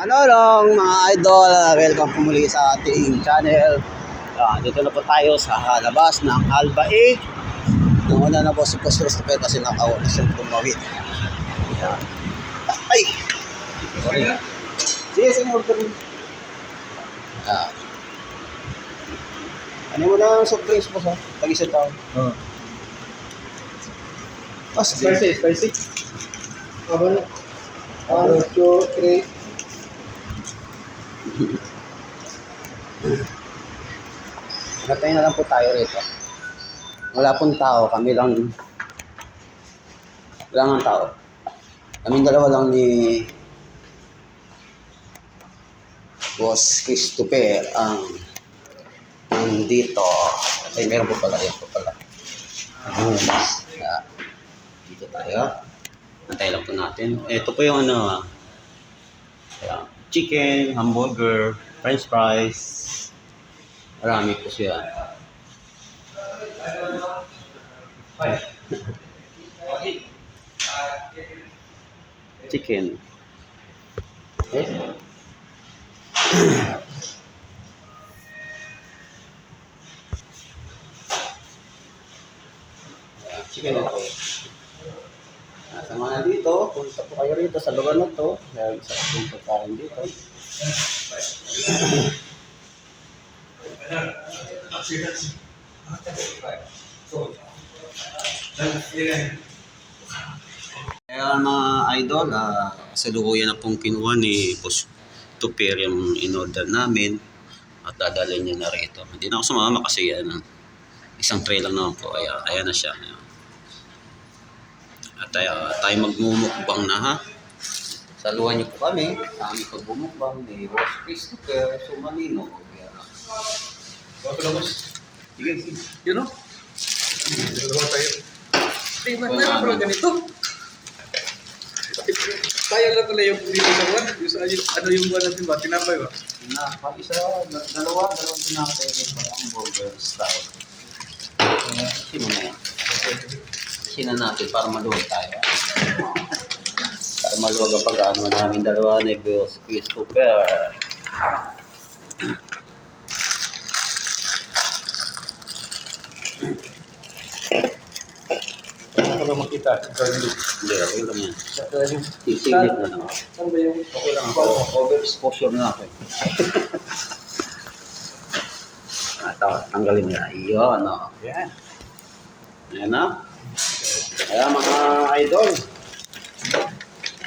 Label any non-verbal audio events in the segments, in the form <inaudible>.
Manolong mga idol, ah, welcome po muli sa ating channel. Uh, dito na po tayo sa labas ng Alba 8. Nung una na po si Pastor Stephen kasi nakawala siyang tumawid. Yan. Ay! Sorry. Sige, sige, order mo. Ano mo na ang soft drinks po sa tag-isang taon? Oo. Uh. Spicy, spicy. Abang, 1, 2, 3, Gatay na lang po tayo rito. Wala pong tao, kami lang. Wala ng tao. Kaming dalawa lang ni Boss Christopher ang nandito. Ay, meron po pala. Yan po pala. Ayun. Yeah. Dito tayo. Antay lang po natin. Ito po yung ano. Ah, ayan. Chicken, hamburger, french fries, Marami po siya. Chicken. Eh? Chicken na po. Nasa mga dito, punta po kayo rito sa lugar na to. Dahil sa pagkain dito. Kaya mga idol, uh, sa lukuyan na pong kinuha ni Boss Tuper yung in-order namin at dadalhin niya na rito. Hindi na ako sumama kasi yan, ah, isang tray lang naman po. Kaya, ayan na siya. At tayo, tayo magmumukbang na ha. Saluhan niyo po kami sa aming pagbumukbang ni Boss Christopher Sumanino. Kaya, Bago na boss. sige, sige. Yun. Dalawa tayo. Man, meron pala ganito. Kaya lang pala yung dito sa buwan. Yung sa yung, ano yung buwan natin ba? Tinapay ba? na pag isa, dalawa, dalawang tinapay yung parang burger style. Sino na yan? Sino natin para maluwag tayo. Para maluwag ang pag-ano namin dalawa ni Bill Christopher. Ano makita? Ikaw hindi. Okay lang yan. Saka yung... Sisigit na lang ako. Saan ba yung... Okay lang ako. Overexposure na ako. eh. Ah, tawa, tanggalin niya. Iyon, no. Yan. Ayan na. Kaya mga idol,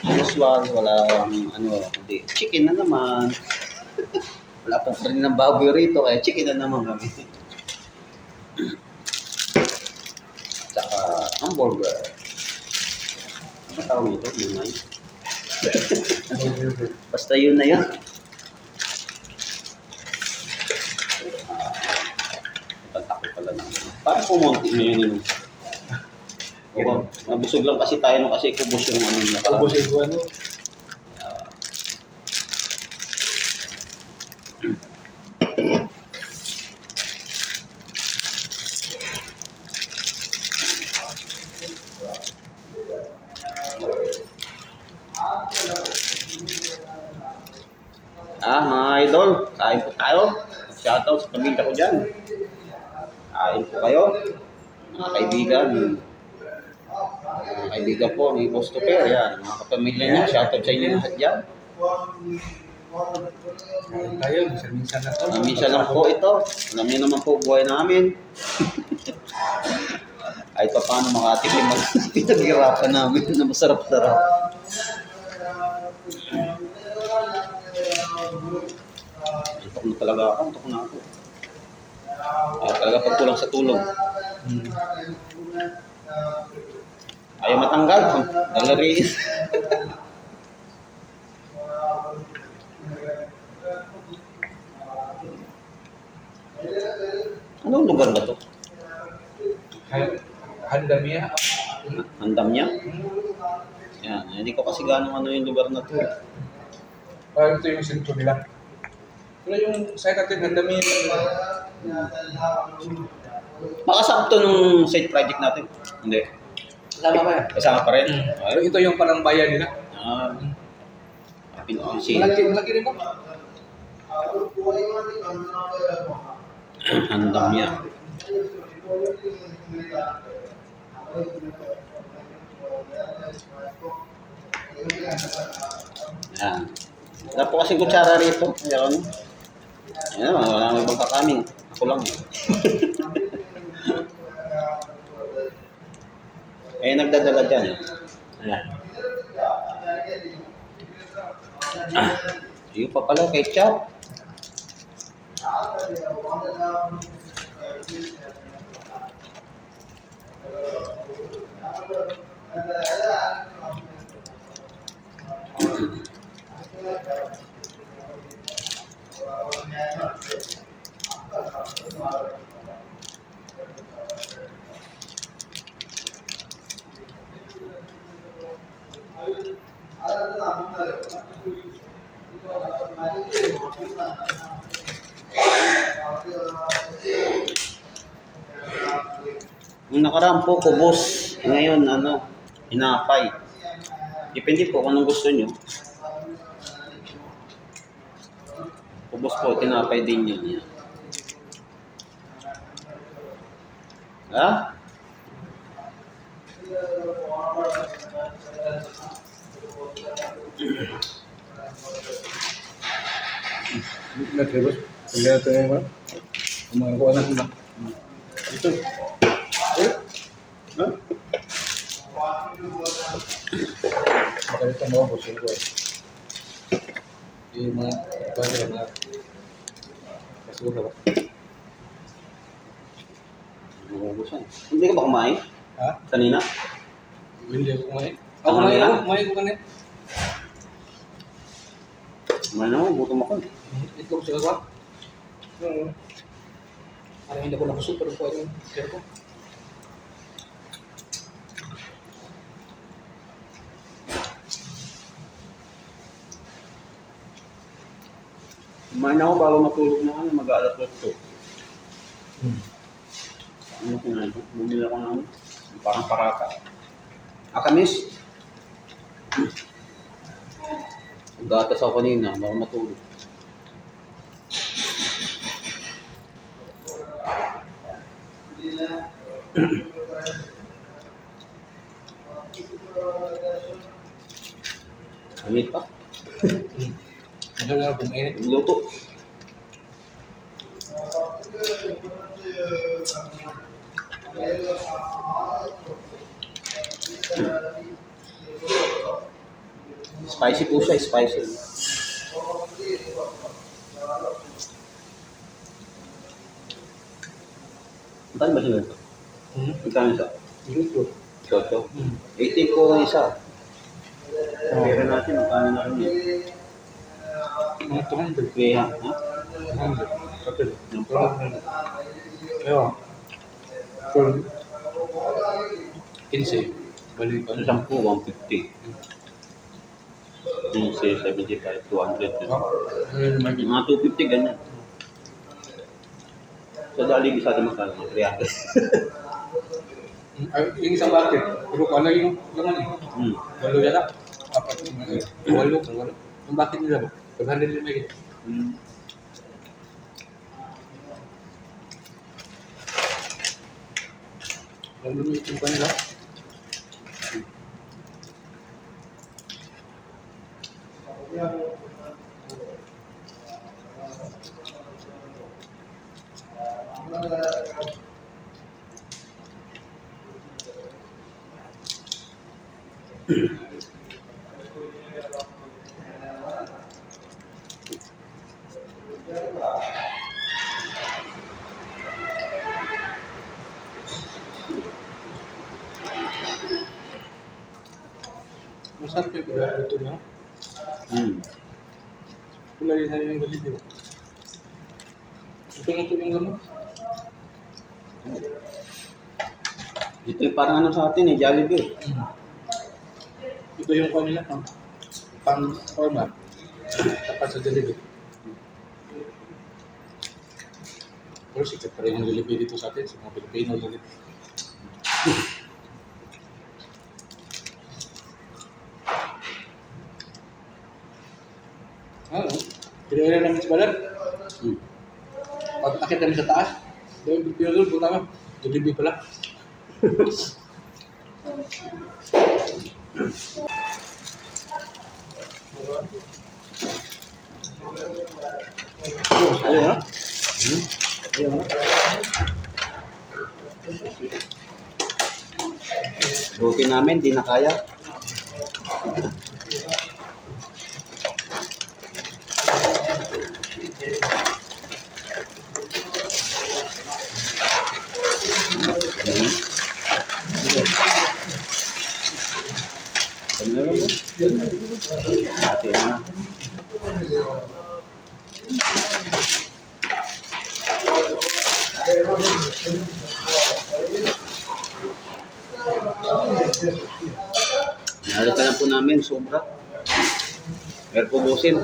usual, wala ang ano, hindi, chicken na naman. wala pong rin ng baboy rito, kaya chicken na naman kami. Tsaka hamburger. Ano tawag nito? Yun. Basta yun na yun. Pagtako pala na. Parang pumunti na yun yun. Oo, nabusog lang kasi tayo no kasi kubos yung ano niya. Tapos yung ano. Ah, mga idol, kain po tayo. Shoutout sa pamilya ko dyan. Kain po kayo. Mga kaibigan. Mga kaibigan po ni Boss Tupper. Yan, mga kapamilya niya. Shoutout sa inyo lahat dyan. Kain tayo. Minsan-minsan na to. Uh, minsan lang po ito. Alam niyo naman po buhay namin. <laughs> Ay pa paano makatikim ang <laughs> pinaghirapan namin na masarap-sarap. Antok na talaga ako, antok na ako. Kaya talaga pag kulang sa tulog. Hmm. Ayaw matanggal. Dalari. <laughs> Anong lugar na to? Han- Handamia. Handam niya? Yan, hindi ko kasi gano'ng ano yung lugar na to. Parang ito yung sentro nila. Pero yung site natin, Handamia. Baka sakto nung side project natin. Hindi. Tama ba yan? Kasama pa rin. Pero ito yung parang bayan nila. Ah, Pinonsin. Malaki, malaki rin ba? <clears throat> Handam niya. Yan. Wala po kasi kutsara rito. Ayan. Ayan, wala nang ibang kakamin. Ako lang. <laughs> eh, nagdadala dyan. eh. Ayan. Ah, yun pa pala, ketchup. Yung nakaraan po, kubos. Ngayon, ano, hinapay. Depende po kung anong gusto nyo. Kubos po, tinapay din yun. Ha? Na, Trevor. Kaya ito yung mga. Ang mga kuha natin na. Ito. Eh? Ha? Makalit ang mga boss. Ito. Yung mga. Bagay na mga. Kasunod ba? Nagugusan. Hindi ka ba kumain? Ha? Kanina? Hindi ako kumain. Ako Ako kumain na. ako. Kumain ko kanina. Kumain naman, gutom ako. Ito ko siya ko. Parang hindi ako nabusog pero ko yung share ko. Kumain ako bago matulog na ano, mag-aalat ko. Hmm. Ano kinain ko? Bumili ako ng ano, parang parata. Akamis. Gatas ako kanina, bago matulog. Amit pa. <laughs> Ano na kumain? Luto. Spicy po siya, spicy. Magkano ba siya ito? Hmm. Magkano isa? Ito. Chocho. Hmm. 18 po ang isa. Pero natin, magkano na rin yun? Mga 200. Kaya, ha? 200. Kapil. Yung. Ewan. For 15. Balik Ano ano. 10, 150. Yung say 75, 200. yun. Ano naman yun? Mga 250, ganyan. Sa dalig sa atin magkano? 300. <laughs> Ay, yung isang bakit. Puro ko lang yung laman eh. Hmm. Walo yata. Apat. Walo. Walo. Yung bakit nila ba? 500 din may Hmm. Walo yung itim pa nila. Masarap yung pagkakuto niya. Hmm. Na yung galit yun. Ito na ito yung gano'n. Ito yung parang ano sa atin eh, Jollibee. Ito yung kanila pang pang format. Tapat sa Jollibee. Pero sikat pa rin ang Jollibee dito sa atin, sa mga Pilipino Jollibee. Pinili namin sa balat. Hmm. Pag akit namin sa taas, doon, pinili punta kami. Jollibee pala. Ayun ha? Ayun ha? Buti namin, di na kaya. Mhm. Ano na lang mo? Ate na. Nahalata lang po namin, sobra. Pero po busin.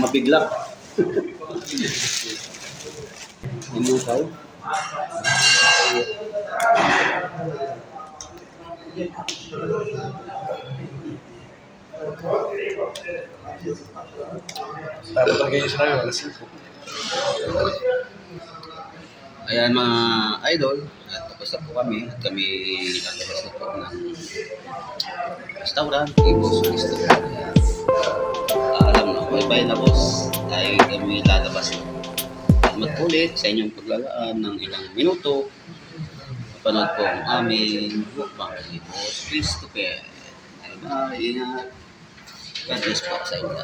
Mabigla. Ano <laughs> yung tao? Tapos talaga yung sinabi, wala siko. Ayan mga idol, at tapos na po kami at kami lalabas na po ng restaurant, Cristo. Ah, alam na, bye-bye na boss. Dahil kami lalabas na. Salamat ulit sa inyong paglalaan ng ilang minuto. Panood po ang aming mukbang ni Boss Christopher. Bye-bye, ingat. God bless po sa inyo.